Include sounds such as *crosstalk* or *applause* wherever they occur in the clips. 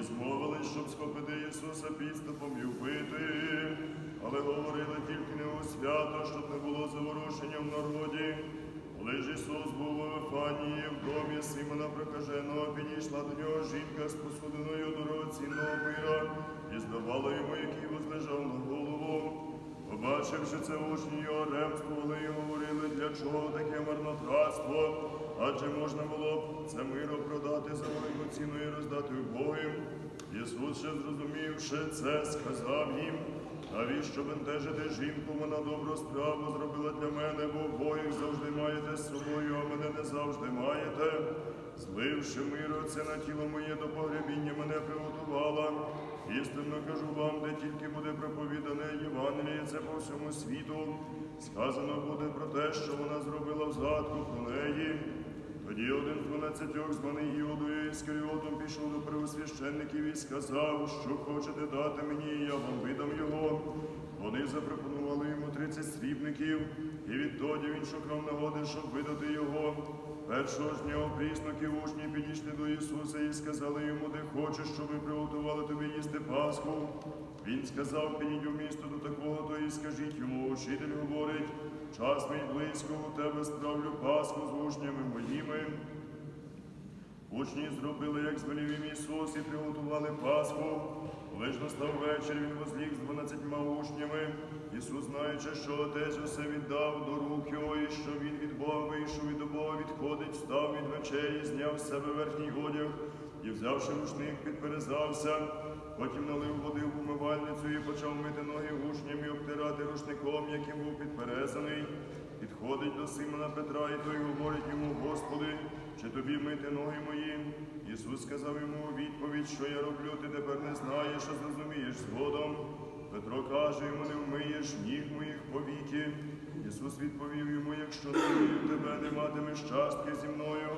і змовились, щоб схопити Ісуса підступом і вбити. Але говорили тільки не у свято, щоб не було заворушення в народі. Коли ж Ісус був у Вифанії в домі Симона Прокаженого, підійшла до нього жінка з посудиною дорогоцінного мира і здавала йому, який возлежав голову. Побачивши це учні його ремствували і говорили, для чого таке марнотратство, адже можна було б це миро продати за велику ціну і роздати убогим. Ісус ще зрозумівши це, сказав їм, навіщо бентежити жінку, вона добру справу зробила для мене, бо обоїх завжди маєте з собою, а мене не завжди маєте. Зливши миро це на тіло моє до погребіння мене приготувала. Істинно кажу вам, де тільки буде проповідане Євангеліє, це по всьому світу. Сказано буде про те, що вона зробила в згадку про неї. Тоді один з дванадцятьох, званий Іудою Іскаріотом, пішов до первосвященників і сказав, що хочете дати мені, я вам видам його. Вони запропонували йому тридцять срібників, і відтоді він шукав нагоди, щоб видати його. Першого ж дня опрісноки учні підійшли до Ісуса і сказали йому, де хочеш, щоб ми приготували тобі їсти Пасху. Він сказав, підіть у місто до такого, то і скажіть йому, учитель говорить, час мій близько, у тебе справлю Пасху з учнями моїми. Учні зробили, як звелів Ісус, і приготували Пасху. Ж настав вечір, він возліг з дванадцятьма учнями. Ісус, знаючи, що Отець усе віддав до рук його, і що він від Бога вийшов і до Бога відходить, встав від вечері, зняв з себе верхній одяг і, взявши рушник, підперезався. Потім налив води в умивальницю і почав мити ноги учням і обтирати рушником, яким був підперезаний. Підходить до Симона Петра, і той говорить йому, Господи, чи тобі мити ноги мої? Ісус сказав йому у відповідь, що я роблю, ти тепер не знаєш, а зрозумієш згодом. Петро каже йому, не вмиєш ніг моїх повіки. Ісус відповів йому, якщо не вмию тебе, не матимеш частки зі мною.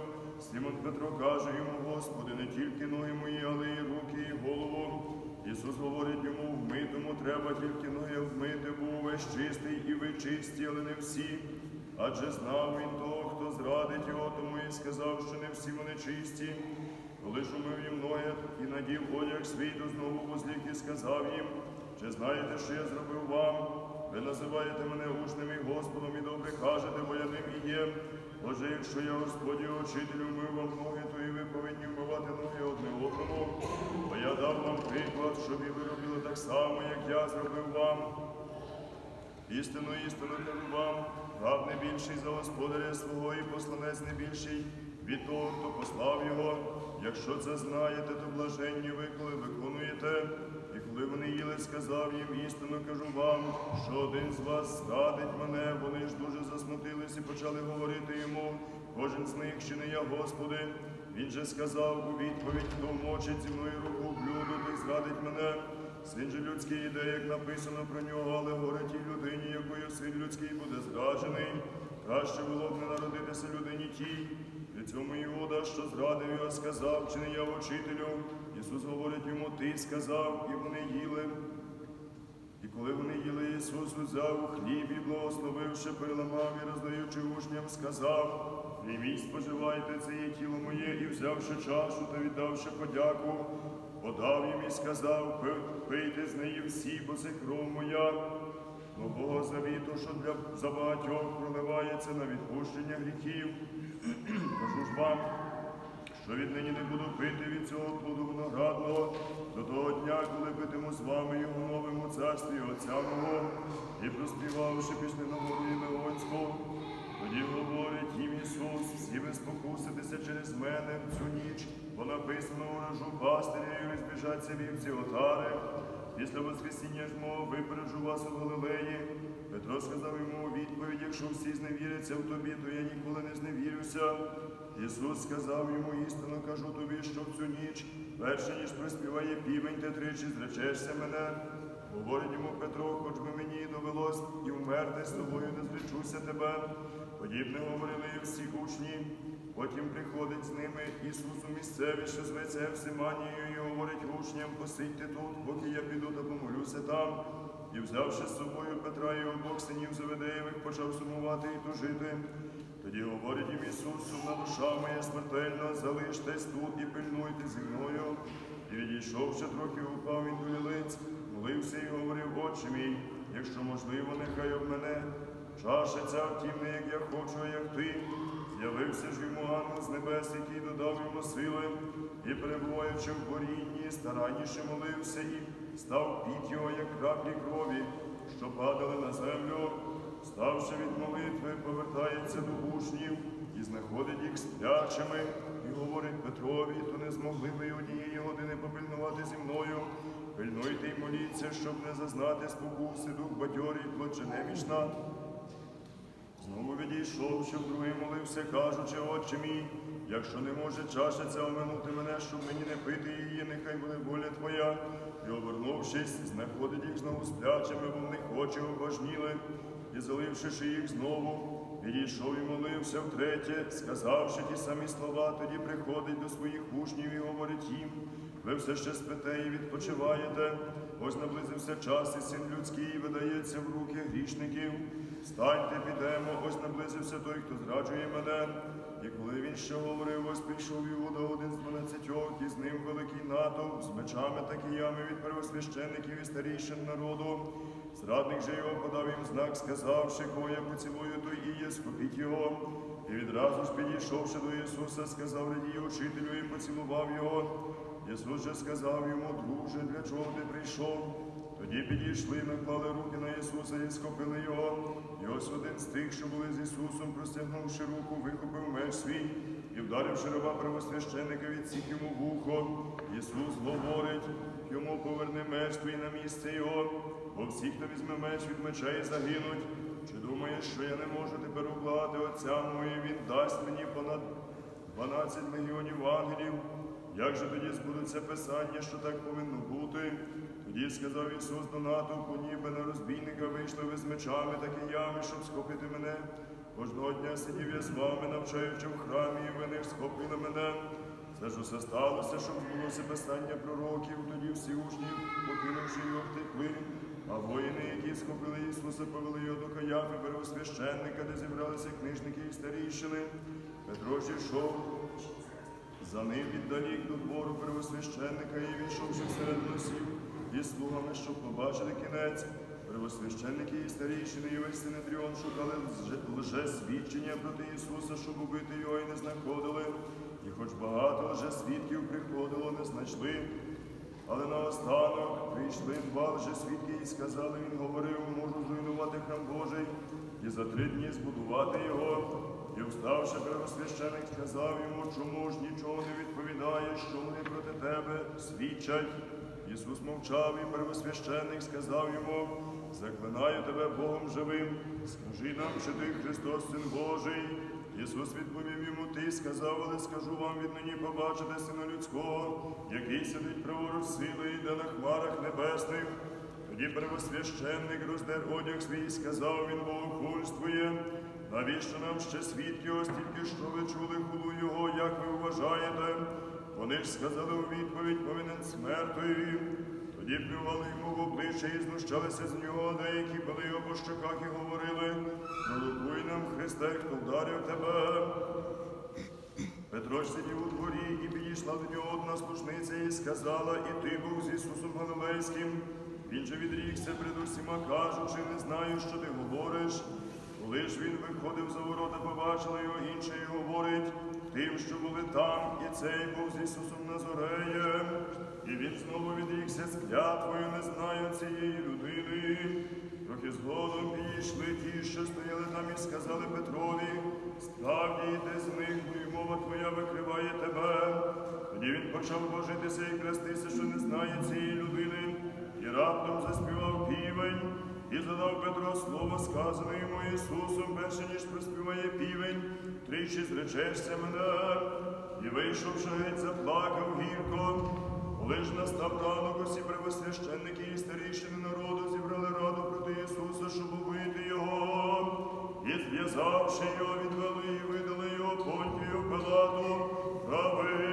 Симон Петро каже йому, Господи, не тільки ноги мої, але й руки, і голову. Ісус говорить йому, вмитому треба тільки ноги вмити, бо увесь чистий і ви чисті, але не всі. Адже знав він того, зрадить його, тому і сказав, що не всі вони чисті. Коли ж умив їм ноги і надів одяг свій, то знову возліг і сказав їм, чи знаєте, що я зробив вам? Ви називаєте мене учнем і Господом, і добре кажете, бо я ним і є. Отже, якщо я Господі учителю вмив вам ноги, то і ви повинні вмивати ноги одне одному. Бо я дав вам приклад, щоб і ви робили так само, як я зробив вам. Істину, істину кажу вам, раб не більший за господаря свого і посланець не більший від того, хто послав його. Якщо це знаєте, то блаженні ви, коли виконуєте. І коли вони їли, сказав їм, істину кажу вам, що один з вас зрадить мене, вони ж дуже засмутились і почали говорити йому, кожен з них, чи не я, Господи. Він же сказав у відповідь, хто вмочить зі мною руку в блюдо, той зрадить мене. Син же людський іде, як написано про нього, але горе тій людині, якою син людський буде зраджений. Краще було б не народитися людині тій. При цьому Іуда, що зрадив його, сказав, чи не я учителю. Ісус говорить йому, ти сказав, і вони їли. І коли вони їли, Ісус взяв хліб і благословивши, переламав і роздаючи учням, сказав, Прийміть, споживайте, це є тіло моє, і взявши чашу та віддавши подяку, подав їм і сказав, пийте з неї всі, бо це кров моя. Нового завіту, що для за багатьох проливається на відпущення гріхів. *clears throat* Кажу ж вам, що віднині не буду пити від цього плоду виноградного до того дня, коли питиму з вами його в новому царстві Отця мого, і проспівавши пішли на гору Ємеонську. Тоді говорить їм Ісус, всі ви спокуситеся через мене в цю ніч, бо написано урожу пастиря і збіжаться вівці отари. Після Воскресіння ж мого випереджу вас у Галилеї. Петро сказав йому у відповідь, якщо всі зневіряться в тобі, то я ніколи не зневірюся. Ісус сказав йому істину, кажу тобі, що в цю ніч, перше ніж приспіває півень, ти тричі зречешся мене. Говорить йому Петро, хоч би мені довелось і вмерти з тобою, не зречуся тебе. Подібне говорили і всі учні. Потім приходить з ними Ісус у місцеві, що зветься Евсиманією, і говорить учням, посидьте тут, поки я піду та помолюся там. І взявши з собою Петра і обох синів Заведеєвих, почав сумувати і тужити. Тоді говорить їм Ісус, сумна душа моя смертельна, залиштесь тут і пильнуйте зі мною. І відійшовши трохи, упав він до лілиць, молився і говорив, Отче мій, якщо можливо, нехай об мене. Чаша ця втім не як я хочу, а як ти. З'явився ж йому ангел з небес, який додав йому сили, і перебуваючи в борінні, старанніше молився і став піть його, як краплі крові, що падали на землю. Ставши від молитви, повертається до учнів і знаходить їх сплячими, і говорить Петрові, то не змогли ви однієї години попильнувати зі мною. Пильнуйте й моліться, щоб не зазнати спокуси, дух бадьорий, плоть же немічна. Знову відійшов, що другий молився, кажучи, Отче мій, якщо не може чаша ця оминути мене, щоб мені не пити її, нехай буде воля Твоя. І обернувшись, знаходить їх знову сплячими, бо в них очі обожніли, і заливши їх знову, відійшов і молився втретє, сказавши ті самі слова, тоді приходить до своїх учнів і говорить їм, ви все ще спите і відпочиваєте. Ось наблизився час, і син людський видається в руки грішників. Встаньте, підемо, ось наблизився той, хто зраджує мене. І коли він ще говорив, ось прийшов Іуда, один з дванадцятьох, і з ним великий натовп, з мечами та киями від первосвященників і старійшин народу. Зрадник же його подав їм знак, сказавши, кого я поцілую, той і є, схопіть його. І відразу ж підійшовши до Ісуса, сказав радій учителю і поцілував його. Ісус же сказав йому, друже, для чого ти прийшов? Тоді підійшли, наклали руки на Ісуса і схопили його. І ось один з тих, що були з Ісусом, простягнувши руку, вихопив меч свій і вдаривши раба первосвященника, відсік йому вухо. Ісус говорить, йому поверни меч твій на місце його, бо всі, хто візьме меч від мечей, загинуть. Чи думаєш, що я не можу тепер укладати Отця і він дасть мені понад 12 легіонів ангелів? Як же тоді збудуться писання, що так повинно бути? Тоді сказав Ісус до натовпу, ніби на розбійника вийшли ви з мечами та киями, щоб схопити мене. Кожного дня сидів я з вами, навчаючи в храмі, і ви не схопили мене. Це ж усе сталося, щоб збулося писання пророків, тоді всі учні, покинувши його, втекли. А воїни, які схопили Ісуса, повели його до Каяфи, первосвященника, де зібралися книжники і старійшини. Петро ж йшов за ним віддалік до двору первосвященника і війшовши всередину сів із слугами, щоб побачити кінець. Первосвященники і старійшини і весь Синедріон шукали лже свідчення проти Ісуса, щоб убити його і не знаходили. І хоч багато лже свідків приходило, не знайшли. Але наостанок прийшли два лжесвідки і сказали, він говорив, можу зруйнувати храм Божий і за три дні збудувати його. І вставши первосвященик, сказав йому, чому ж нічого не відповідає, що вони проти тебе свідчать. Ісус мовчав, і первосвященик сказав йому, заклинаю тебе Богом живим, скажи нам, чи ти Христос, Син Божий. Ісус відповів йому, ти сказав, але скажу вам віднині побачите Сина Людського, який сидить праворуч сили, йде на хмарах небесних. Тоді первосвященник роздер одяг свій, сказав він богохульствує. Навіщо нам ще свідки, ось тільки що ви чули хулу його, як ви вважаєте? Вони ж сказали у відповідь, повинен смертою. Тоді плювали йому в обличчя і знущалися з нього, деякі били його по щоках і говорили, пролукуй нам, Христе, хто вдарив тебе. Петро сидів у дворі, і підійшла до нього одна служниця і сказала, і ти був з Ісусом Галилейським. Він же відрікся перед усіма, кажучи, не знаю, що ти говориш. Ж він виходив за ворота, побачила його інше і говорить, тим, що були там, і цей був з Ісусом Назореєм. І він знову відрікся з клятвою, не знаю цієї людини. Трохи згодом підійшли ті, що стояли там, і сказали Петрові, справді йди з них, бо мова твоя викриває тебе. Тоді він почав божитися і клястися, що не знає цієї людини, і раптом заспівав півень. І задав Петро слово, сказане йому Ісусом, перше ніж проспіває півень, тричі зречешся мене, і вийшовши геть, заплакав гірко, коли ж настав ранок, усі первосвященники і старішини народу зібрали раду проти Ісуса, щоб убити Його, і зв'язавши його, відвели і видали його понтію палату, прави.